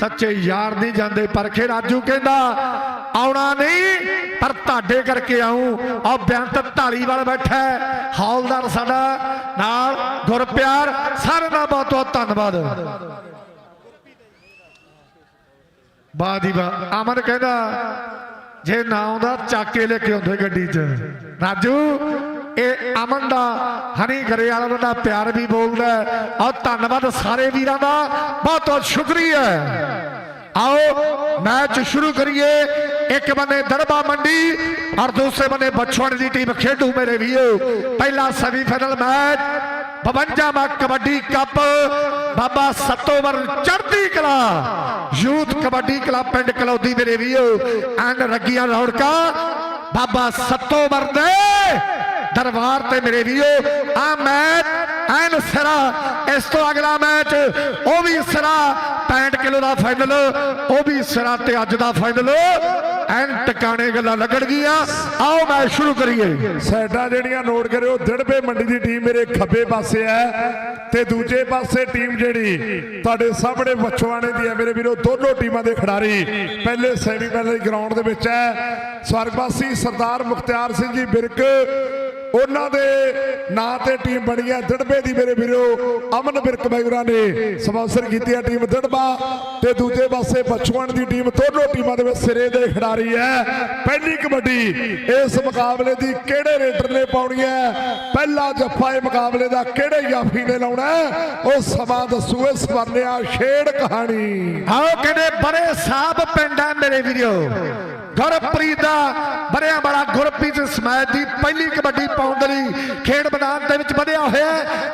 ਸੱਚੇ ਯਾਰ ਨਹੀਂ ਜਾਂਦੇ ਪਰਖੇ ਰਾਜੂ ਕਹਿੰਦਾ, ਆਉਣਾ ਨਹੀਂ, ਪਰ ਤੁਹਾਡੇ ਕਰਕੇ ਆਉਂ ਆ ਬੇਅੰਤ ਢਾਲੀਵਾਲ ਬੈਠਾ ਹੌਲਦਾਰ ਸਾਡਾ ਨਾਲ ਗੁਰਪਿਆਰ ਸਾਰਿਆਂ ਦਾ ਬਹੁਤ ਬਹੁਤ ਧੰਨਵਾਦ। ਬਾਦੀ ਬਾ ਅਮਨ ਕਹਿੰਦਾ, ਜੇ ਨਾ ਆਉਂਦਾ, ਚਾਕੇ ਲੈ ਕੇ ਆਉਂਦੇ ਗੱਡੀ 'ਚ। ਰਾਜੂ ਇਹ ਅਮਨ ਦਾ ਹਨੀ ਘਰੇ ਵਾਲਾ ਦਾ ਪਿਆਰ ਵੀ ਬੋਲਦਾ ਔਰ ਧੰਨਵਾਦ ਸਾਰੇ ਵੀਰਾਂ ਦਾ, ਬਹੁਤ ਬਹੁਤ ਸ਼ੁਕਰੀਆ। ਆਓ, ਮੈਚ ਸ਼ੁਰੂ ਕਰੀਏ। ਇੱਕ ਬੰਨੇ ਦੜਬਾ ਮੰਡੀ ਔਰ ਦੂਸਰੇ ਬੰਨੇ ਬਛਵਾੜੇ ਦੀ ਟੀਮ ਖੇਡੂ, ਮੇਰੇ ਵੀਰੋ। ਪਹਿਲਾ semifinal match 52 kabaddi cup, Baba Satovar ਚੜ੍ਹਦੀ ਕਲਾ, ਯੂਥ ਕਬੱਡੀ ਕਲੱਬ ਪਿੰਡ ਕਲੌਦੀ, ਮੇਰੇ ਵੀਰੋ। ਐਨ ਰੱਗੀਆਂ ਰੌੜਕਾ ਬਾਬਾ ਸਤੋਵਰ ਦੇ ਦਰਬਾਰ ਤੇ ਮੇਰੇ ਵੀਰੋ, ਆ ਮੈਚ ਐਨ ਸਿਰਾ, ਇਸ ਤੋਂ ਅਗਲਾ ਮੈਚ ਉਹ ਵੀ ਸਿਰਾ 65 ਕਿਲੋ ਦਾ ਫਾਈਨਲ ਉਹ ਵੀ ਸਿਰਾ ਤੇ ਅੱਜ ਦਾ ਫਾਈਨਲ ਐਨ ਟਿਕਾਣੇ ਗੱਲਾਂ ਲੱਗਣਗੀਆਂ ਆਓ ਮੈਚ ਸ਼ੁਰੂ ਕਰੀਏ। ਸਾਈਡਾਂ ਜਿਹੜੀਆਂ ਨੋਟ ਕਰਿਓ ਦਿੜਬੇ ਮੰਡੀ ਦੀ ਟੀਮ ਮੇਰੇ ਖੱਬੇ ਪਾਸੇ ਹੈ ਤੇ ਦੂਜੇ ਪਾਸੇ ਟੀਮ ਜਿਹੜੀ ਤੁਹਾਡੇ ਸਾਹਮਣੇ ਬਚਵਾਣੇ ਦੀ ਹੈ ਮੇਰੇ ਵੀਰੋ, ਦੋਨੋਂ ਟੀਮਾਂ ਦੇ ਖਿਡਾਰੀ। ਪਹਿਲੇ ਸੈਮੀਫਾਈਨਲ ਗਰਾਊਂਡ ਦੇ ਵਿੱਚ ਹੈ। ਸਵਰਗਵਾਸੀ ਸਰਦਾਰ ਮੁਖਤਿਆਰ ਸਿੰਘ ਜੀ ਬਿਰਕ ਉਹਨਾਂ ਦੇ ਨਾਂ ਤੇ ਟੀਮ ਬਣੀ ਹੈ। ਦਿੜਬੇ ਦੀ ਮੇਰੇ ਵੀਰੋ, ਅਮਨ ਬਿਰਕ ਬੈਗਰਾ ਨੇ ਸਪਾਂਸਰ ਕੀਤੀ ਹੈ ਟੀਮ ਦਿੜਬਾ ਤੇ ਦੂਜੇ ਪਾਸੇ ਬਚਵਣ ਦੀ ਟੀਮ ਦੋਨੋਂ ਟੀਮਾਂ ਦੇ ਵਿੱਚ ਸਿਰੇ ਦੇ ਖਿਡਾਰੀ ਹੈ। ਪਹਿਲੀ ਕਬੱਡੀ ਇਸ ਮੁਕਾਬਲੇ ਦੀ ਕਿਹੜੇ ਰੇਡਰ ਨੇ ਪਾਉਣੀ ਹੈ? ਪਹਿਲਾ ਜੱਫਾ ਇਹ ਮੁਕਾਬਲੇ ਦਾ ਕਿਹੜੇ ਜਾਫੀ ਨੇ ਲਾਉਣਾ ਉਹ ਸਮਾਂ ਦੱਸੂ ਇਸ ਵਰਨਿਆ ਛੇੜ ਕਹਾਣੀ। ਆਓ ਕਿਹੜੇ ਬੜੇ ਸਾਹਿਬ ਪਿੰਡ ਹੈ ਮੇਰੇ ਵੀਰੋ। ਗੁਰਪ੍ਰੀਤ ਦਾ ਬੜਿਆ ਬੜਾ ਗੁਰਪ੍ਰੀਤ ਸਮੈਦ ਦੀ ਪਹਿਲੀ ਕਬੱਡੀ ਪਾਉਣ ਦੇ ਲਈ ਖੇਡ ਮੈਦਾਨ ਦੇ ਵਿੱਚ ਵਧਿਆ ਹੋਇਆ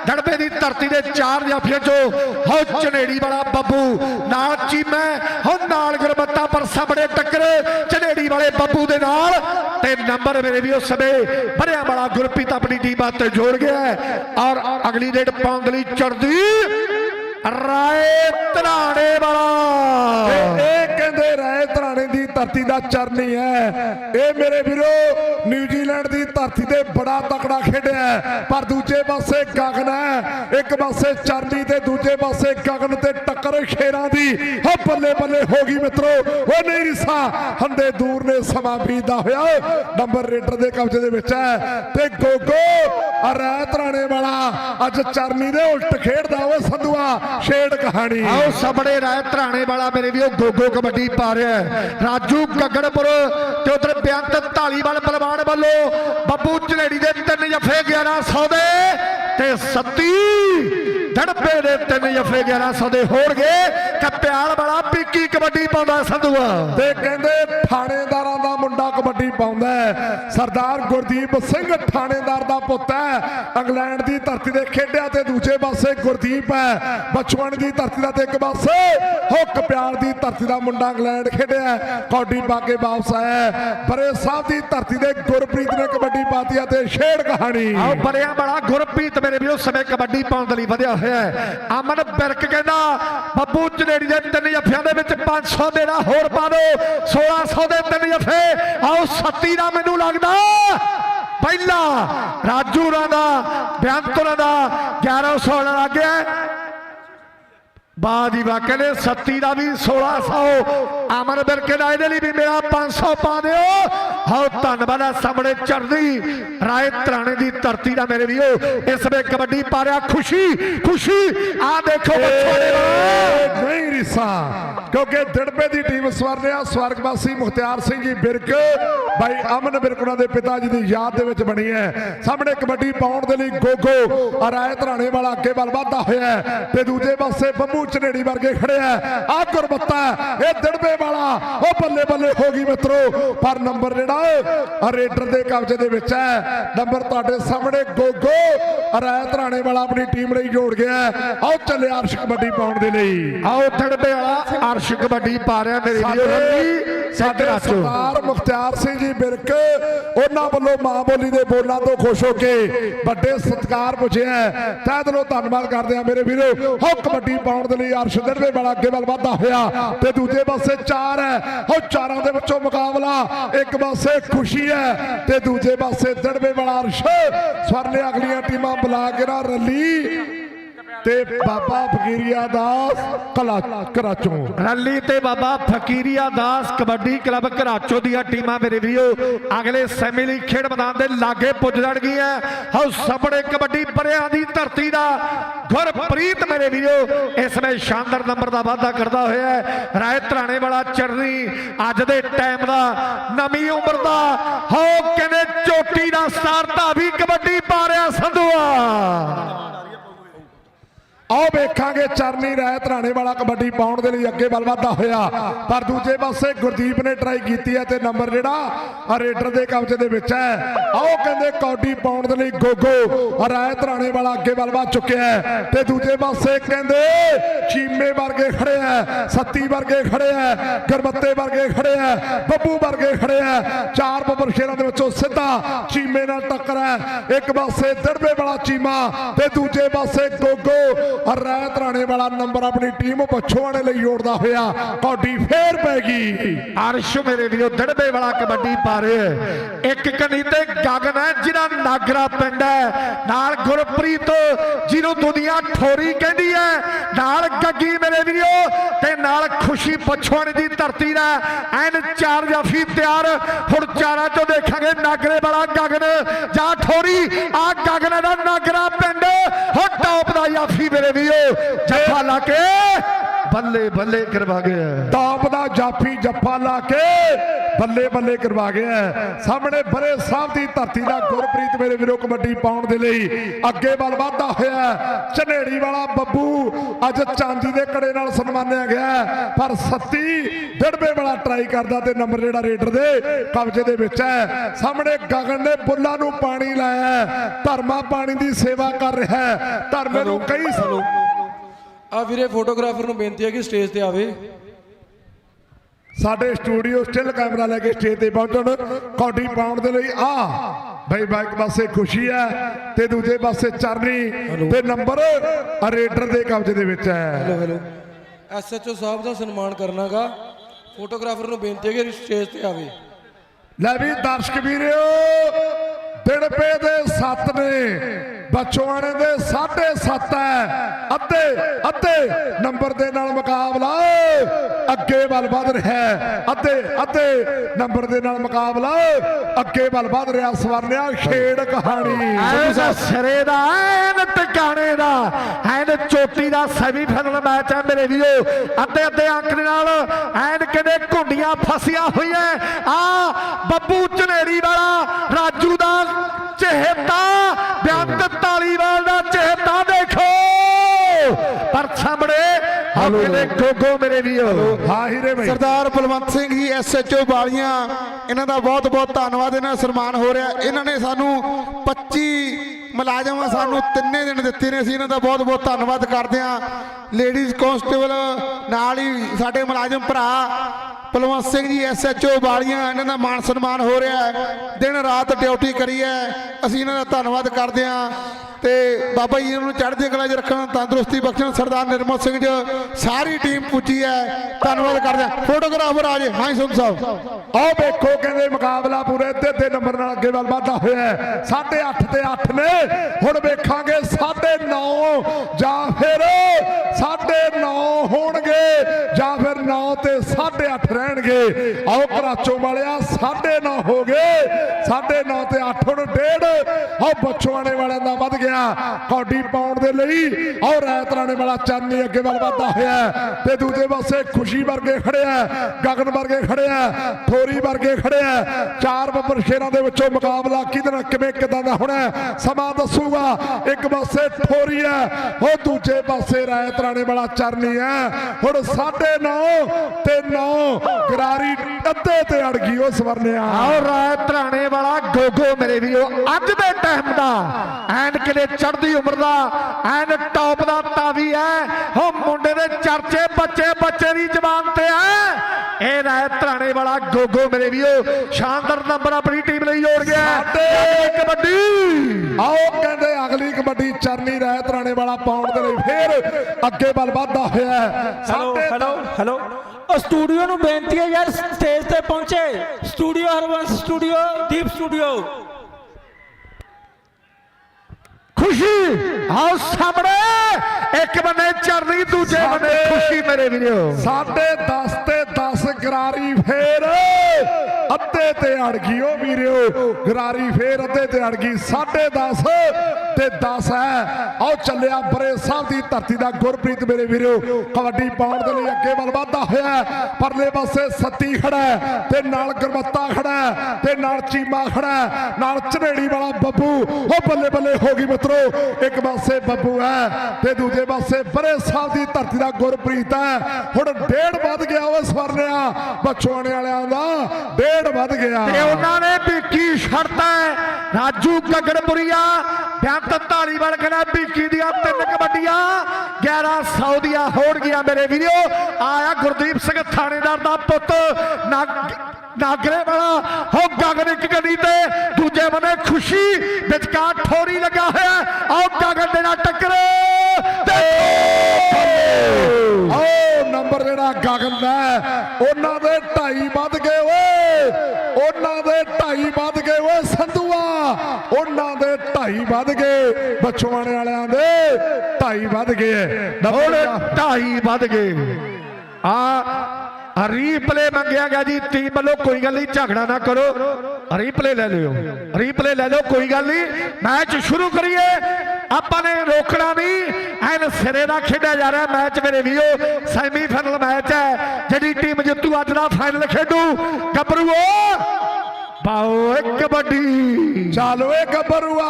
ਦੜਬੇ ਦੀ ਧਰਤੀ ਦੇ ਚਾਰ ਜਾਫੀਆਂ ਚੋਂ ਹੋ ਚਨੇੜੀ ਵਾਲਾ ਬੱਬੂ, ਨਾਲ ਚੀਮੈ ਹੋ। ਨਾਲ ਗੁਰਬੱਤਾ ਪਰ ਸਾਹਮਣੇ ਟੱਕਰ ਚਨੇੜੀ ਵਾਲੇ ਬੱਬੂ ਦੇ ਨਾਲ। ਤੇ ਨੰਬਰ ਮੇਰੇ ਵੀ ਉਸ ਸਮੇਂ ਬੜਿਆ ਬੜਾ ਗੁਰਪ੍ਰੀਤ ਆਪਣੀ ਟੀਮਾਂ ਤੇ ਜੋੜ ਗਿਆ ਔਰ ਅਗਲੀ ਰੇਡ ਪਾਉਣ ਦੇ ਲਈ ਚੜਦੀ ਰਾਏ ਧਰਾਣੇ ਵਾਲਾ ਇਹ ਇਹ ਕਹਿੰਦੇ ਰਾਏ ਧਰਾਣੇ ਦੀ ਧਰਤੀ ਦਾ ਚਰਨੀ ਹੈ। ਇਹ ਮੇਰੇ ਵੀਰੋ, ਨਿਊਜ਼ੀਲੈਂਡ ਦੀ ਧਰਤੀ ਤੇ ਬੜਾ ਤਕੜਾ ਖੇਡਿਆ ਪਰ ਦੂਜੇ ਪਾਸੇ ਗਗਨ ਹੈ। ਇੱਕ ਪਾਸੇ ਚਰਨੀ ਤੇ ਦੂਜੇ ਪਾਸੇ ਗਗਨ ਤੇ ਟੱਕਰ ਸ਼ੇਰਾਂ ਦੀ। ਹੋ, ਬੱਲੇ ਬੱਲੇ ਹੋ ਗਈ ਮਿੱਤਰੋ। ਉਹ ਨਹੀਂ ਰਿਸਾ, ਹੰਦੇ ਦੂਰ ਨੇ ਸਮਾਂ ਬੀਤਦਾ ਹੋਇਆ। ਨੰਬਰ ਰੇਡਰ ਦੇ ਕਬਜ਼ੇ ਦੇ ਵਿੱਚ ਹੈ। ਤੇ ਗੋਗੋ ਰਾਏ ਧਰਾਣੇ ਵਾਲਾ, ਅੱਜ ਚਰਨੀ ਦੇ ਉਲਟ ਖੇਡਦਾ ਓਏ ਸੰਧੂਆ। ਛੇੜ ਕਹਾਣੀ। ਆਓ ਸਾਹਮਣੇ ਰਾਏ ਧਰਾਣੇ ਵਾਲਾ ਮੇਰੇ ਵੀ ਉਹ ਗੋਗੋ ਕਬੱਡੀ ਪਾ ਰਿਹਾ ਹੈ। ਰਾਜੂ ਗੱਗੜਪੁਰ ਤੇ ਉਧਰ ਬੇਅੰਤ ਢਾਲੀਵਾਲ ਪਹਿਲਵਾਨ ਵੱਲੋਂ ਬੱਬੂ ਝਲੇੜੀ ਦੇ ਤਿੰਨ ਜਫੇ 1100 ਦੇ ਤੇ 37 ਧੜਪੇ ਦੇ ਤਿੰਨ ਜਫੇ 1100 ਦੇ ਹੋਣਗੇ। ਕਪਿਆਲ ਵਾਲਾ ਪੀਕੀ ਕਬੱਡੀ ਪਾਉਂਦਾ ਸੰਧੂਆ। ਤੇ ਕਹਿੰਦੇ ਥਾਣੇਦਾਰਾਂ ਦਾ ਮੁੰਡਾ ਕਬੱਡੀ ਪਾਉਂਦਾ ਹੈ। ਸਰਦਾਰ ਗੁਰਦੀਪ ਸਿੰਘ ਥਾਣੇਦਾਰ ਦਾ ਪੁੱਤ ਹੈ। ਇੰਗਲੈਂਡ ਦੀ ਧਰਤੀ ਤੇ ਖੇਡਿਆ ਤੇ ਦੂਜੇ ਪਾਸੇ ਗੁਰਦੀਪ ਹੈ। ਬਚਵਣ ਦੀ ਧਰਤੀ ਦਾ ਤੇ ਇੱਕ ਪਾਸੇ ਹੁੱਕ ਪਿਆਰ ਦੀ ਧਰਤੀ ਦਾ ਮੁੰਡਾ ਇੰਗਲੈਂਡ ਖੇਡਿਆ ਕੌਡੀ ਪਾ ਕੇ ਵਾਪਸ ਆਇਆ ਹੈ। ਬਰੇ ਸਾਹਿਬ ਦੀ ਧਰਤੀ ਤੇ ਗੁਰਪ੍ਰੀਤ ਨੇ ਕਬੱਡੀ ਪਾਤੀ ਹੈ ਤੇ ਛੇੜ ਕਹਾਣੀ। ਆਓ ਬੜਿਆ ਬੜਾ ਗੁਰਪ੍ਰੀਤ ਮੇਰੇ ਵੀ ਉਸ ਸਮੇਂ ਕਬੱਡੀ ਪਾਉਣ ਦੇ ਲਈ ਵਧਿਆ ਹੋਇਆ ਅਮਨ ਬਿਰਕ ਕਹਿੰਦਾ, ਬੱਬੂ ਝਨੇੜੀ ਦੇ ਤਿੰਨ ਜੱਫਿਆਂ ਦੇ ਵਿੱਚ 500 ਦੇਣਾ ਹੋਰ ਪਾ ਦਿਓ। 1600 ਦੇ ਤਿੰਨ ਜੱਫੇ। ਆਓ 37 ਦਾ ਮੈਨੂੰ ਲੱਗਦਾ। ਪਹਿਲਾ ਰਾਜੂ ਰਾਂ ਦਾ ਬਿਆੰਤ ਰਾਂ ਦਾ 1100 ਲੱਗ ਗਿਆ। ਬਾਦੀ ਵਾ ਕਹਿੰਦੇ 37 ਦਾ ਵੀ 1600 ਅਮਨ ਬਿਰਕੇ ਦਾ ਇਹਦੇ ਲਈ ਵੀ ਮੇਰਾ 500 ਪਾ ਦਿਓ। ਹਾਓ ਧੰਨਵਾਦ ਆ ਸਾਹਮਣੇ ਚੜਦੀ ਰਾਏ ਤਰਾਣੇ ਦੀ ਧਰਤੀ ਦਾ ਮੇਰੇ ਵੀਓ ਇਸ ਵੇ ਕਬੱਡੀ ਪਾ ਰਿਹਾ ਖੁਸ਼ੀ ਖੁਸ਼ੀ। ਆ ਦੇਖੋ ਬੱਚੋੜੇ ਨਹੀਂ ਰਿਸਾ। ਕਿਉਂਕਿ ਦਿੜਬੇ ਦੀ ਟੀਮ ਸਵਰਨਿਆ ਸਵਰਗਵਾਸੀ ਮੁਖਤਿਆਰ ਸਿੰਘ ਜੀ ਬਿਰਕ। ਬਾਈ ਅਮਨ ਬਿਰਕ ਉਹਨਾਂ ਦੇ ਪਿਤਾ ਜੀ ਦੀ ਯਾਦ ਦੇ ਵਿੱਚ ਬਣੀ ਹੈ। ਸਾਹਮਣੇ ਕਬੱਡੀ ਪਾਉਣ ਦੇ ਲਈ ਗੋਗੋ। ਰਾਏ ਧਰਾਣੇ ਵਾਲਾ ਅੱਗੇ ਵੱਲ ਵਧਦਾ ਹੋਇਆ ਤੇ ਦੂਜੇ ਪਾਸੇ ਬੰਬੂ ਚਨੇੜੀ ਵਰਗੇ ਖੜੇ ਆ। ਗੁਰਬੱਤਾ ਇਹ ਦਿੜਬੇ ਵਾਲਾ ਉਹ ਬੱਲੇ ਬੱਲੇ ਹੋ ਗਈ ਮਿੱਤਰੋ। ਪਰ ਨੰਬਰ ਜਿਹੜਾ ਰੇਡਰ ਦੇ ਕਬਜ਼ੇ ਦੇ ਵਿੱਚ ਹੈ। ਨੰਬਰ ਤੁਹਾਡੇ ਸਾਹਮਣੇ ਗੋਗੋ। ਰਾਏ ਧਰਾਣੇ ਵਾਲਾ ਆਪਣੀ ਟੀਮ ਲਈ ਜੋੜ ਗਿਆ। ਆਓ ਚੱਲੇ ਅਰਸ਼ ਕਬੱਡੀ ਪਾਉਣ ਦੇ ਲਈ। ਆਓ ਥੜਬੇ ਵਾਲਾ ਅਰਸ਼ ਕਬੱਡੀ ਪਾ ਰਿਹਾ ਮੇਰੇ ਵੀਓ ਰੰਗੀ ਸਾਡੇ ਸਰਦਾਰ ਮੁਖਤਿਆਰ ਸਿੰਘ ਜੀ ਬਿਰਕ ਉਹਨਾਂ ਵੱਲੋਂ ਮਾਂ ਬੋਲੀ ਦੇ ਬੋਲਾਂ ਤੋਂ ਖੁਸ਼ ਹੋ ਕੇ ਵੱਡੇ ਸਤਿਕਾਰ ਪੁੱਜਿਆ ਤਹਿ ਦਿਲੋਂ ਧੰਨਵਾਦ ਕਰਦੇ ਆ ਮੇਰੇ ਵੀਰੋ। ਹੋ ਕਬੱਡੀ ਪਾਉਣ ਦੇ ਲਈ ਅਰਸ਼ ਦੜਵੇ ਵਾਲਾ ਅੱਗੇ ਵੱਲ ਵਧਦਾ ਹੋਇਆ ਤੇ ਦੂਜੇ ਪਾਸੇ ਚਾਰ ਹੈ ਹੋ ਚਾਰਾਂ ਦੇ ਵਿੱਚੋਂ ਮੁਕਾਬਲਾ ਇੱਕ ਪਾਸੇ ਖੁਸ਼ੀ ਹੈ ਤੇ ਦੂਜੇ ਪਾਸੇ ਦੜਵੇ ਵਾਲਾ ਅਰਸ਼। ਸਵਰਨੇ ਅਗਲੀਆਂ ਟੀਮਾਂ ਬੁਲਾ ਕੇ ਨਾ ਰੱਲੀ। ਤੇ ਬਾਬਾ ਫਕੀਰੀਆ ਦਾਸ ਕਰਾਚੋਂ। ਰੱਲੀ ਤੇ ਬਾਬਾ ਫਕੀਰੀਆ ਦਾਸ ਕਬੱਡੀ ਕਲੱਬ ਘਰਾਚੋ ਦੀਆਂ ਟੀਮਾਂ ਮੇਰੇ ਵੀਰੋ, ਅਗਲੇ ਸੈਮੀ ਲਈ ਖੇਡ ਮੈਦਾਨ ਦੇ ਲਾਗੇ ਪੁੱਜ ਜਾਣਗੀਆਂ। ਹਉ ਸਾਹਮਣੇ ਕਬੱਡੀ ਪਰਿਆਂ ਦੀ ਧਰਤੀ ਦਾ ਗੁਰਪ੍ਰੀਤ ਮੇਰੇ ਵੀਰੋ, ਇਸ ਵਿੱਚ ਸ਼ਾਨਦਾਰ ਨੰਬਰ ਦਾ ਵਾਧਾ ਕਰਦਾ ਹੋਇਆ ਹੈ। ਰਾਏ ਧਰਾਣੇ ਵਾਲਾ ਚਰਨੀ ਅੱਜ ਦੇ ਟਾਈਮ ਦਾ ਨਵੀਂ ਉਮਰ ਦਾ ਹੋ ਕਹਿੰਦੇ ਚੋਟੀ ਦਾ ਸਾਰਤਾ ਵੀ ਕਬੱਡੀ ਪਾ ਰਿਹਾ ਸੰਧੂਆ। ਆਓ ਵੇਖਾਂਗੇ ਚਰਨੀ ਰਾਇ ਧਰਾਣੇ ਵਾਲਾ ਕਬੱਡੀ ਪਾਉਣ ਦੇ ਲਈ ਅੱਗੇ ਵੱਲ ਵਧਦਾ ਹੋਇਆ। ਪਰ ਦੂਜੇ ਪਾਸੇ ਗੁਰਦੀਪ ਨੇ ਟਰਾਈ ਕੀਤੀ ਹੈ ਤੇ ਨੰਬਰ ਜਿਹੜਾ ਰੇਡਰ ਦੇ ਕਬਜ਼ੇ ਦੇ ਵਿੱਚ ਹੈ। ਆਓ ਕਹਿੰਦੇ ਕੌਡੀ ਪਾਉਣ ਦੇ ਲਈ ਗੋਗੋ। ਰਾਇ ਧਰਾਣੇ ਵਾਲਾ ਅੱਗੇ ਵੱਲ ਚੁੱਕਿਆ ਹੈ ਤੇ ਦੂਜੇ ਪਾਸੇ ਕਹਿੰਦੇ ਚੀਮੇ ਵਰਗੇ ਖੜੇ ਹੈ, ਸੱਤੀ ਵਰਗੇ ਖੜੇ ਹੈ, ਗਰਬੱਤੇ ਵਰਗੇ ਖੜੇ ਹੈ, ਬੱਬੂ ਵਰਗੇ ਖੜੇ ਹੈ। ਚਾਰ ਬੱਬਰ ਸ਼ੇਰਾਂ ਦੇ ਵਿੱਚੋਂ ਸਿੱਧਾ ਚੀਮੇ ਨਾਲ ਟੱਕਰ ਹੈ। ਇੱਕ ਪਾਸੇ ਦੜਬੇ ਵਾਲਾ ਚੀਮਾ ਤੇ ਦੂਜੇ ਪਾਸੇ ਗੋਗੋ। ਔਰ ਰਾਇ ਵਾਲਾ ਨੰਬਰ ਆਪਣੀ ਟੀਮ ਪਛੋਆਣੇ ਲਈ ਜੋੜਦਾ ਹੋਇਆ ਕੌਡੀ ਫੇਰ ਪੈ ਗਈ। ਅਰਸ਼ ਮੇਰੇ ਵੀਰੋ, ਦੜਬੇ ਵਾਲਾ ਕਬੱਡੀ ਪਾ ਰਿਹਾ ਇੱਕ ਕਨੀ ਤੇ ਗਗਨ ਹੈ, ਜਿਹਦਾ ਨਾਗਰਾ ਪਿੰਡ ਹੈ। ਨਾਲ ਗੁਰਪ੍ਰੀਤ, ਜਿਹਨੂੰ ਦੁਨੀਆ ਠੋਰੀ ਕਹਿੰਦੀ ਹੈ। ਨਾਲ ਗੱਗੀ ਮੇਰੇ ਵੀਰੋ, ਤੇ ਨਾਲ ਖੁਸ਼ੀ ਪਛੋਣ ਦੀ ਧਰਤੀ ਦਾ ਐਨ ਚਾਰ ਜਾਫੀ ਤਿਆਰ। ਹੁਣ ਚਾਰਾਂ ਚੋਂ ਦੇਖਾਂਗੇ ਨਾਗਰੇ ਵਾਲਾ ਗਗਨ। ਜਾਂ ਠੋਰੀ ਆ ਗਗਨ ਦਾ ਨਾਗਰਾ ਪਿੰਡ ਹੁਣ ਟੌਪ ਦਾ ਜਾਫੀ ਮੇਰੇ ਵੀਰੋ ਜੱਫਾ ਲਾ ਕੇ ਬੱਲੇ ਬੱਲੇ ਕਰਵਾ ਗਿਆ ਟਾਪ ਦਾ ਜਾਫੀ ਜੱਫਾ ਲਾ ਕੇ ਬੱਲੇ ਬੱਲੇ ਕਰਵਾ ਗਿਆ। ਸਾਹਮਣੇ ਬਰੇ ਸਾਹਿਬ ਦੀ ਧਰਤੀ ਦਾ ਗੁਰਪ੍ਰੀਤ ਮੇਰੇ ਵੀਰੋ ਕਬੱਡੀ ਪਾਉਣ ਦੇ ਲਈ ਅੱਗੇ ਵੱਲ ਵਧਦਾ ਹੋਇਆ ਹੈ। ਝਨੇੜੀ ਵਾਲਾ ਬੱਬੂ ਅੱਜ ਚਾਂਦੀ ਦੇ ਕੜੇ ਨਾਲ ਸਨਮਾਨਿਆ ਗਿਆ। ਪਰ ਸੱਤੀ ਡੜਬੇ ਵਾਲਾ ਟਰਾਈ ਕਰਦਾ ਤੇ ਨੰਬਰ ਜਿਹੜਾ ਰੇਡਰ ਦੇ ਕਬਜ਼ੇ ਦੇ ਵਿੱਚ ਹੈ ਸਾਹਮਣੇ ਗਗਨ ਨੇ ਬੁੱਲਾਂ ਨੂੰ ਪਾਣੀ ਲਾਇਆ। ਧਰਮਾ ਪਾਣੀ ਦੀ ਸੇਵਾ ਕਰ ਰਿਹਾ ਹੈ ਧਰਮੇ ਨੂੰ ਕਈ ਆ ਵੀਰੇ ਫੋਟੋਗ੍ਰਾਫਰ ਨੂੰ ਬੇਨਤੀ ਹੈ ਕਿ ਸਟੇਜ ਤੇ ਆਵੇ। ਸਾਡੇ ਸਟੂਡੀਓ ਸਟਿਲ ਕੈਮਰਾ ਲੈ ਕੇ ਸਟੇਜ ਤੇ ਪਹੁੰਚਣ। ਕੌਡੀ ਪਾਉਣ ਦੇ ਲਈ ਆ। ਬਈ ਬਾਈਕ ਪਾਸੇ ਖੁਸ਼ੀ ਹੈ ਤੇ ਦੂਜੇ ਪਾਸੇ ਚਰਨੀ ਤੇ ਨੰਬਰ ਰੇਡਰ ਦੇ ਕਬਜ਼ੇ ਦੇ ਵਿੱਚ ਹੈ। Hello hello. ਐਸਐਚਓ ਸਾਹਿਬ ਦਾ ਸਨਮਾਨ ਕਰਨਾਗਾ। ਫੋਟੋਗ੍ਰਾਫਰ ਨੂੰ ਬੇਨਤੀ ਹੈ ਕਿ ਸਟੇਜ ਤੇ ਆਵੇ। ਲੈ ਵੀ ਦਰਸ਼ਕ ਵੀਰਿਓ ਦਿੜਪੇ ਦੇ 7 ਨੇ। ਬਚਵਾਣੇ ਦੇ 7.5 ਹੈ। ਅੱਧੇ ਅੱਧੇ ਨੰਬਰ ਦੇ ਨਾਲ ਮੁਕਾਬਲਾ ਅੱਗੇ ਵੱਲ ਵਧ ਰਿਹਾ ਹੈ। ਅੱਧੇ ਅੱਧੇ ਨੰਬਰ ਦੇ ਨਾਲ ਮੁਕਾਬਲਾ ਅੱਗੇ ਵੱਲ ਵਧ ਰਿਹਾ। ਸਵਰਨਿਆ ਖੇਡ ਕਹਾਣੀ। ਸਿਰੇ ਦਾ, ਐਨ ਟਿਕਾਣੇ ਦਾ, ਐਨ ਚੋਟੀ ਦਾ ਸੈਮੀਫਾਈਨਲ ਮੈਚ ਹੈ ਮੇਰੇ ਵੀਰੋ। ਅੱਧੇ ਅੱਧੇ ਅੰਕ ਦੇ ਨਾਲ ਐਨ ਕਿਤੇ ਘੁੰਡੀਆਂ ਫਸੀਆਂ ਹੋਈਆਂ। ਆ ਬੱਬੂ ਚਨੇਰੀ ਵਾਲਾ ਰਾਜੂ ਦਾ ਚਿਹਤਾ ਬਿਆੰਤ ਤਾਲੀਵਾਲ ਦਾ ਚਿਹਤਾ ਦੇਖੋ ਪਰ ਸਾਹਮਣੇ ਆਪਣੇ ਗੋਗੋ ਮੇਰੇ ਵੀਰੋ। ਹਾਂ ਹੀਰੇ ਭਾਈ ਸਰਦਾਰ ਬਲਵੰਤ ਸਿੰਘ ਜੀ ਐਸਐਚਓ ਵਾਲੀਆਂ ਇਹਨਾਂ ਦਾ ਬਹੁਤ ਬਹੁਤ ਧੰਨਵਾਦ। ਇਹਨਾਂ ਦਾ ਸਨਮਾਨ ਹੋ ਰਿਹਾ। ਇਹਨਾਂ ਨੇ ਸਾਨੂੰ 25 ਮੁਲਾਜ਼ਮ ਸਾਨੂੰ ਤਿੰਨੇ ਦਿਨ ਦਿੱਤੇ ਨੇ। ਅਸੀਂ ਇਹਨਾਂ ਦਾ ਬਹੁਤ ਬਹੁਤ ਧੰਨਵਾਦ ਕਰਦੇ ਹਾਂ। ਲੇਡੀਜ਼ ਕਾਂਸਟੇਬਲ ਨਾਲ ਹੀ ਸਾਡੇ ਮੁਲਾਜ਼ਮ ਭਰਾ ਬਲਵੰਤ ਸਿੰਘ ਜੀ ਐਸਐਚਓ ਵਾਲੀਆਂ ਇਹਨਾਂ ਦਾ ਮਾਣ ਸਨਮਾਨ ਹੋ ਰਿਹਾ ਹੈ। ਦਿਨ ਰਾਤ ਡਿਊਟੀ ਕਰੀ ਹੈ। ਅਸੀਂ ਇਹਨਾਂ ਦਾ ਧੰਨਵਾਦ ਕਰਦੇ ਹਾਂ। ਤੇ ਬਾਬਾ ਜੀ ਨੂੰ ਚੜ੍ਹਦੀ ਕਲਾ 'ਚ ਰੱਖਣ, ਤੰਦਰੁਸਤੀ ਬਖਸ਼ਣ, ਸਰਦਾਰ ਨਿਰਮਲ ਸਿੰਘ ਜੀ ਸਾਰੀ ਟੀਮ ਪੁੱਜੀ ਹੈ। ਧੰਨਵਾਦ ਕਰਦੇ ਹਾਂ। ਫੋਟੋਗ੍ਰਾਫਰ ਆ ਜੇ। ਹਾਂ ਸੁਣ ਸਾਹਿਬ। ਆਓ ਵੇਖੋ ਕਹਿੰਦੇ ਮੁਕਾਬਲਾ ਪੂਰੇ ਅੱਧੇ ਅੱਧੇ ਨੰਬਰ ਨਾਲ ਅੱਗੇ ਵੱਲ ਵਧਦਾ ਹੋਇਆ ਹੈ। 8.5 ਤੇ 8 ਨੇ। ਹੁਣ ਵੇਖਾਂਗੇ 9.5 ਜਾਂ ਫਿਰ 9.5 ਹੋਣਗੇ ਜਾਂ ਫਿਰ 9 ਤੇ 8.5 ਰਹਿਣਗੇ। ਆਓ ਕਰਾਚੋ ਵਾਲਿਆ 9.5 ਹੋ ਗਏ। 9.5 ਤੇ 8 ਹੁਣ ਡੇਢ। ਆਓ ਬਚਵਾਣੇ ਵਾਲਿਆਂ ਦਾ ਵੱਧ ਗਿਆ। ਕੌਡੀ ਪਾਉਣ ਦੇ ਲਈ ਆਓ ਰਾਇਤਰਾਣੇ ਵਾਲਾ ਚਾਨੀ ਅੱਗੇ ਵੱਲ ਵਧਦਾ ਹੋਇਆ ਤੇ ਦੂਜੇ ਪਾਸੇ ਖੁਸ਼ੀ ਵਰਗੇ ਖੜੇ ਗਗਨ ਵਰਗੇ ਖੜੇ ਥੋਰੀ ਵਰਗੇ ਖੜੇ ਚਾਰ ਬੱਬਰ ਸ਼ੇਰਾਂ ਦੇ ਵਿੱਚੋਂ ਮੁਕਾਬਲਾ ਕਿਹਦੇ ਨਾਲ, ਕਿਵੇਂ, ਕਿਦਾਂ ਦਾ ਹੋਣਾ ਸਮਾਂ ਦੱਸੂਗਾ। ਇੱਕ ਪਾਸੇ ਥੋਰੀ ਹੈ, ਉਹ ਦੂਜੇ ਪਾਸੇ ਰਾਇਤਰਾਣੇ ਵਾਲਾ ਚਰਨੀ ਹੈ। ਹੁਣ 9.5 ਤੇ 9 ਗਰਾਰੀ ਅੱਧੇ ਤੇ ਅੜ ਗਈ ਉਹ ਸਵਰਨਿਆ। ਆਓ ਰਾਏ ਧਰਾਣੇ ਵਾਲਾ ਗੋਗੋ ਮੇਰੇ ਵੀਰੋ, ਅੱਜ ਦੇ ਟਾਈਮ ਦਾ। ਐਨ ਕਿਤੇ ਚੜ੍ਹਦੀ ਉਮਰ ਦਾ ਐਨ ਟੌਪ ਦਾ ਤਾਵੀ ਹੈ। ਉਹ ਮੁੰਡੇ ਦੇ ਚਰਚੇ ਬੱਚੇ ਬੱਚੇ ਦੀ ਜ਼ਬਾਨ ਤੇ ਹੈ। ਇਹ ਰਾਏ ਧਰਾਣੇ ਵਾਲਾ ਗੋਗੋ ਮੇਰੇ ਵੀਰੋ। ਸ਼ਾਨਦਾਰ ਨੰਬਰ ਆਪਣੀ ਟੀਮ ਲਈ ਜੋੜ ਗਿਆ। ਸਾਡੇ ਕਬੱਡੀ। ਆਓ ਕਹਿੰਦੇ ਅਗਲੀ ਕਬੱਡੀ ਚਰਨੀ ਰਾਇਤ ਰਾਣੇ ਵਾਲਾ ਪਾਉਣ ਦੇ ਲਈ ਫੇਰ ਅੱਗੇ ਵੱਲ ਵਧਦਾ ਹੋਇਆ ਹੈ। ਹੈਲੋ ਸਾਡੇ ਹੈਲੋ ਹੈਲੋ ਉਹ ਸਟੂਡੀਓ ਨੂੰ ਬੇਨਤੀ ਹੈ ਯਾਰ ਸਟੇਜ ਤੇ ਪਹੁੰਚੇ। Studio Harvans studio Deep studio. ਖੁਸ਼ੀ। ਆਓ ਸਾਹਮਣੇ। ਇੱਕ ਬੰਨੇ ਚਰਨੀ ਦੂਜੇ ਬੰਨੇ ਖੁਸ਼ੀ ਮੇਰੇ ਵੀਰੋ। ਸਾਢੇ 10 ਤੇ 10 ਗਰਾਰੀ ਫੇਰ ਅੱਧੇ ਤੇ ਅੜ ਗਈ ਉਹ ਵੀਰਿਓ ਗਰਾਰੀ ਫੇਰ ਅੱਧੇ ਤੇ ਅੜ ਗਈ ਸਾਢੇ 10 ਤੇ 10 ਹੈ। ਆਓ ਚੱਲਿਆ ਬਰੇ ਸਾਹਿਬ ਦੀ ਧਰਤੀ ਦਾ ਗੁਰਪ੍ਰੀਤ ਮੇਰੇ ਵੀਰਿਓ ਕਬੱਡੀ ਪਾਉਣ ਦੇ ਲਈ ਅੱਗੇ ਵੱਲ ਵਧਦਾ ਹੋਇਆ ਪਰਲੇ ਪਾਸੇ ਸੱਤੀ ਖੜਾ ਤੇ ਨਾਲ ਗੁਰਮੱਤਾ ਖੜਾ ਤੇ ਨਾਲ ਚੀਮਾ ਖੜਾ ਨਾਲ ਝਨੇੜੀ ਵਾਲਾ ਬੱਬੂ। ਉਹ ਬੱਲੇ ਬੱਲੇ ਹੋ ਗਈ ਮਿੱਤਰੋ। ਇੱਕ ਪਾਸੇ ਬੱਬੂ ਹੈ ਤੇ ਦੂਜੇ ਪਾਸੇ ਬਰੇ ਸਾਹਿਬ ਦੀ ਧਰਤੀ ਦਾ ਗੁਰਪ੍ਰੀਤ ਹੈ। ਹੁਣ ਡੇਢ ਵੱਧ ਗਿਆ ਉਹ ਸਵਰਨਿਆ। ਬਚਵਾਣੇ ਵਾਲਿਆਂ ਦਾ ਡੇਢ ਵੱਧ ਗਿਆ। ਤੇ ਉਹਨਾਂ ਨੇ ਵੀ ਕੀ ਵਿੱਕੀ ਛੜਤਾ ਰਾਜੂ ਗਗਨਪੁਰੀਆ ਬੇਅੰਤ ਧਾਲੀਵਾਲ ਕਹਿੰਦਾ ਵਿੱਕੀ ਦੀਆਂ ਤਿੰਨ ਕਬੱਡੀਆਂ 1100 ਦੀਆਂ ਹੋਣ ਮੇਰੇ ਵੀਰੋ। ਆਇਆ ਗੁਰਦੀਪ ਸਿੰਘ ਥਾਣੇਦਾਰ ਦਾ ਪੁੱਤ। ਨਾਗਰੇ ਵਾਲਾ ਹੋ ਗਗਨ ਇੱਕ ਗੱਡੀ ਤੇ। ਦੂਜੇ ਬੰਨੇ ਖੁਸ਼ੀ ਵਿਚਕਾਰ ਠੋਰੀ ਲੱਗਾ ਹੋਇਆ। ਆਓ ਗਗਨ ਦੇ ਨਾਲ ਟੱਕਰ ਵੱਧ ਗਏ ਬਚਵਾਣੇ ਵਾਲਿਆਂ ਦੇ ਢਾਈ ਵੱਧ ਗਏ ਹੁਣ ਢਾਈ ਵੱਧ ਗਏ। ਆ ਰੀਪਲੇ ਮੰਗਿਆ ਗਿਆ ਜੀ ਟੀਮ ਵੱਲੋਂ ਕੋਈ ਗੱਲ ਨਹੀਂ ਝਗੜਾ ਨਾ ਕਰੋ। ਰੀਪਲੇ ਲੈ ਲਿਓ। ਰੀਪਲੇ ਲੈ ਲਓ ਕੋਈ ਗੱਲ ਨਹੀਂ। ਮੈਚ ਸ਼ੁਰੂ ਕਰੀਏ। ਆਪਾਂ ਨੇ ਰੋਕਣਾ ਨਹੀਂ। ਐਨ ਸਿਰੇ ਦਾ ਖੇਡਿਆ ਜਾ ਰਿਹਾ ਮੈਚ ਮੇਰੇ ਵੀਰੋ। ਸੈਮੀਫਾਈਨਲ ਮੈਚ ਹੈ ਜਿਹੜੀ ਟੀਮ ਜਿੱਤੂ ਅੱਜ ਦਾ ਫਾਈਨਲ ਖੇਡੂ। ਗੱਭਰੂਓ! ਪਾਓ ਕਬੱਡੀ। ਚੱਲ ਓਏ ਗੱਭਰੂਆ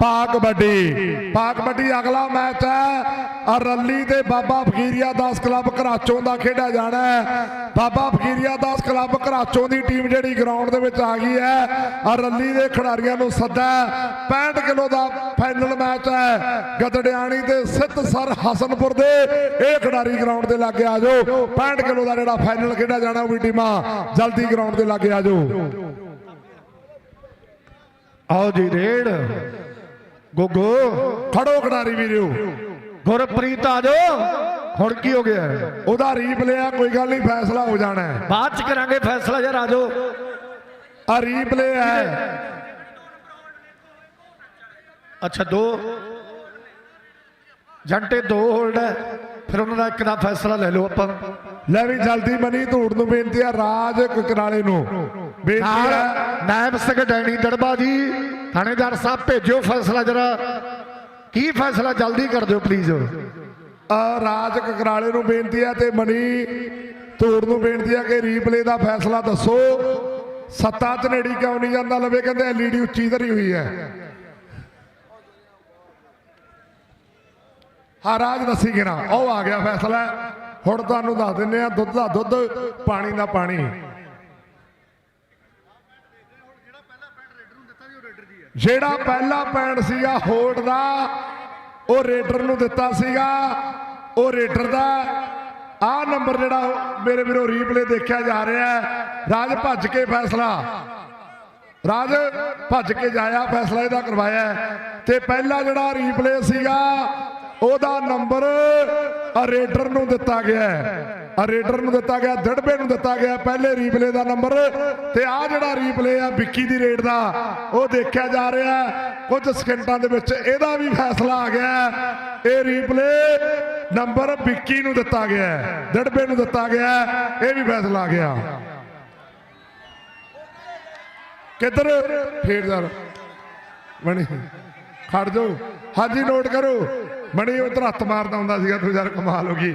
ਪਾ ਕਬੱਡੀ। ਪਾ ਕਬੱਡੀ ਅਗਲਾ ਮੈਚ ਹੈ। ਰੱਲੀ ਤੇ ਬਾਬਾ ਫਕੀਰੀਆ ਦਾਸ ਕਲੱਬ ਘਰਾਚੋਂ ਦਾ ਖੇਡਿਆ ਜਾਣਾ ਬਾਬਾ ਫਕੀਰੀਆ ਦਾਸ ਕਲੱਬ ਘਰਾਚੋਂ ਦੀ ਟੀਮ ਜਿਹੜੀ ਗਰਾਊਂਡ ਦੇ ਵਿੱਚ ਆ ਗਈ ਹੈ। ਰੱਲੀ ਦੇ ਖਿਡਾਰੀਆਂ ਨੂੰ ਸੱਦਾ ਹੈ। 65 ਕਿਲੋ ਦਾ ਫਾਈਨਲ ਮੈਚ ਹੈ। ਗਦੜਿਆਣੀ ਤੇ ਸਿੱਧਸਰ ਹਸਨਪੁਰ ਦੇ ਇਹ ਖਿਡਾਰੀ ਗਰਾਊਂਡ ਦੇ ਲਾਗੇ ਆ ਜਾਓ। 65 ਕਿਲੋ ਦਾ ਜਿਹੜਾ ਫਾਈਨਲ ਖੇਡਿਆ ਜਾਣਾ ਉਹ ਵੀ ਟੀਮਾਂ ਜਲਦੀ ਗਰਾਊਂਡ ਦੇ ਲਾਗੇ ਆ ਜਾਓ। ਆਓ ਜੀ ਰੇਡ ਗੋਗੋ ਖੜੋ ਖਿਡਾਰੀ ਵੀਰਿਓ ਗੁਰਪ੍ਰੀਤ ਆ ਜਾਓ। ਹੁਣ ਕੀ ਹੋ ਗਿਆ? ਉਹਦਾ ਰੀਪਲੇ ਆ ਕੋਈ ਗੱਲ ਨਹੀਂ ਫੈਸਲਾ ਹੋ ਜਾਣਾ ਹੈ। ਬਾਅਦ ਚ ਕਰਾਂਗੇ ਫੈਸਲਾ ਯਾਰ ਆ ਜਾਓ। ਆ ਰੀਪਲੇ ਹੈ। ਅੱਛਾ ਦੋ। ਜੰਟੇ ਦੋ ਹੋਲਡ ਹੈ। ਫਿਰ ਉਹਨਾਂ ਦਾ ਇੱਕ ਦਾ ਫੈਸਲਾ ਲੈ ਲਓ ਆਪਾਂ। ਲੈ ਵੀ ਜਲਦੀ ਮਨੀ ਧੂੜ ਨੂੰ ਬੇਨਤੀ ਆ ਰਾਜ ਕਕਰਾਲੇ ਨੂੰ। ਬੇਨਤੀ ਹੈ ਨਾਇਬ ਸਿੰਘ ਡੈਣੀ ਦੜਬਾ ਜੀ ਥਾਣੇਦਾਰ ਸਾਹਿਬ ਭੇਜੋ ਫੈਸਲਾ ਜਰਾ। ਕੀ ਫੈਸਲਾ? ਜਲਦੀ ਕਰ ਦਿਓ ਪਲੀਜ਼ ਆ ਰਾਜ ਕਕਰਾਲੇ ਨੂੰ ਬੇਨਤੀ ਹੈ ਤੇ ਮਨੀ ਧੂੜ ਨੂੰ ਬੇਨਤੀ ਹੈ ਕਿ ਰੀਪਲੇ ਦਾ ਫੈਸਲਾ ਦੱਸੋ। ਸੱਤਾ ਚ ਨੇੜੀ ਕਿਉਂ ਨਹੀਂ ਜਾਂਦਾ? ਲਵੇ ਕਹਿੰਦੇ ਐਲਈਡੀ ਉੱਚੀ ਧਰੀ ਹੋਈ ਹੈ। ਹਾਂ ਰਾਜ ਦੱਸੀ ਕਿਨਾ ਉਹ ਆ ਗਿਆ ਫੈਸਲਾ। ਹੁਣ ਤੁਹਾਨੂੰ ਦੱਸ ਦਿੰਨੇ ਆ ਦੁੱਧ ਦਾ ਦੁੱਧ, ਪਾਣੀ ਦਾ ਪਾਣੀ। ਜਿਹੜਾ ਪਹਿਲਾ ਪੈਂਡ ਸੀਗਾ ਹੋਲਡ ਦਾ, ਉਹ ਰੇਡਰ ਨੂੰ ਦਿੱਤਾ ਸੀਗਾ। ਉਹ ਰੇਡਰ ਦਾ, ਆਹ ਨੰਬਰ ਜਿਹੜਾ ਮੇਰੇ ਵੀਰੋ ਰੀਪਲੇ ਦੇਖਿਆ ਜਾ ਰਿਹਾ ਹੈ। ਰਾਜ ਭੱਜ ਕੇ ਫੈਸਲਾ। ਰਾਜ ਭੱਜ ਕੇ ਜਾਇਆ, ਫੈਸਲਾ ਇਹਦਾ ਕਰਵਾਇਆ ਤੇ ਪਹਿਲਾ ਜਿਹੜਾ ਰੀਪਲੇ ਸੀਗਾ ਉਹਦਾ ਨੰਬਰ ਆ ਰੇਡਰ ਨੂੰ ਦਿੱਤਾ ਗਿਆ ਹੈ। ਰੇਡਰ ਨੂੰ ਦਿੱਤਾ ਗਿਆ, ਦੜਬੇ ਨੂੰ ਦਿੱਤਾ ਗਿਆ ਪਹਿਲੇ ਰੀਪਲੇ ਦਾ ਨੰਬਰ ਤੇ ਆ ਜਿਹੜਾ ਰੀਪਲੇ ਆ ਵਿੱਕੀ ਦੀ ਰੇਡ ਦਾ, ਉਹ ਦੇਖਿਆ ਜਾ ਰਿਹਾ ਹੈ। ਕੁਝ ਸਕਿੰਟਾਂ ਦੇ ਵਿੱਚ ਇਹਦਾ ਵੀ ਫੈਸਲਾ ਆ ਗਿਆ ਇਹ ਰੀਪਲੇ ਨੰਬਰ ਵਿੱਕੀ ਨੂੰ ਦਿੱਤਾ ਗਿਆ ਦੜਬੇ ਨੂੰ ਦਿੱਤਾ ਗਿਆ ਇਹ ਵੀ ਫੈਸਲਾ ਆ ਗਿਆ। ਕਿੱਧਰ? ਫੇਰ ਯਾਰ ਮਣੀ ਖੜ ਜਾਓ। ਹਾਂਜੀ ਨੋਟ ਕਰੋ। ਮਣੀ ਉਧਰ ਹੱਥ ਮਾਰਦਾ ਹੁੰਦਾ ਸੀਗਾ ਤੂੰ ਯਾਰ ਕਮਾਲ ਹੋ ਗਈ।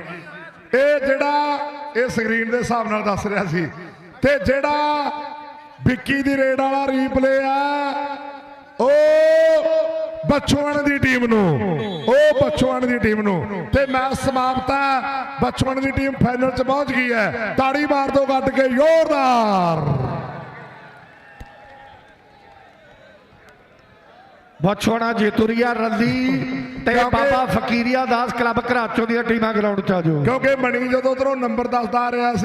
ਇਹ ਜਿਹੜਾ ਇਹ ਸਕਰੀਨ ਦੇ ਹਿਸਾਬ ਨਾਲ ਦੱਸ ਰਿਹਾ ਸੀ, ਤੇ ਜਿਹੜਾ ਵਿੱਕੀ ਦੀ ਰੇਡ ਵਾਲਾ ਰੀਪਲੇ ਆ, ਉਹ ਬਚਵਾਨ ਦੀ ਟੀਮ ਨੂੰ, ਉਹ ਬਚਵਣ ਦੀ ਟੀਮ ਨੂੰ। ਤੇ ਮੈਚ ਸਮਾਪਤ ਹੈ ਬਚਵਾਨ ਦੀ ਟੀਮ ਫਾਈਨਲ 'ਚ ਪਹੁੰਚ ਗਈ ਹੈ। ਤਾੜੀ ਮਾਰ ਦੋ ਗੱਡ ਕੇ, ਜ਼ੋਰਦਾਰ। ਬਚਵਾਣਾ ਜੇਤੂਰੀਆ ਰੱਲੀ ਤੇ ਬਾਬਾ ਫਕੀਰੀਆ ਦਾਸ ਕਲੱਬ ਘਰਾਚੋਂ ਦੀਆਂ ਟੀਮਾਂ ਗਰਾਊਂਡ 'ਚ ਆ ਜਾਓ। ਕਿਉਂਕਿ ਮਣੀ ਜਦੋਂ ਉਧਰੋਂ ਨੰਬਰ ਦੱਸਦਾ ਆ ਰਿਹਾ ਸੀ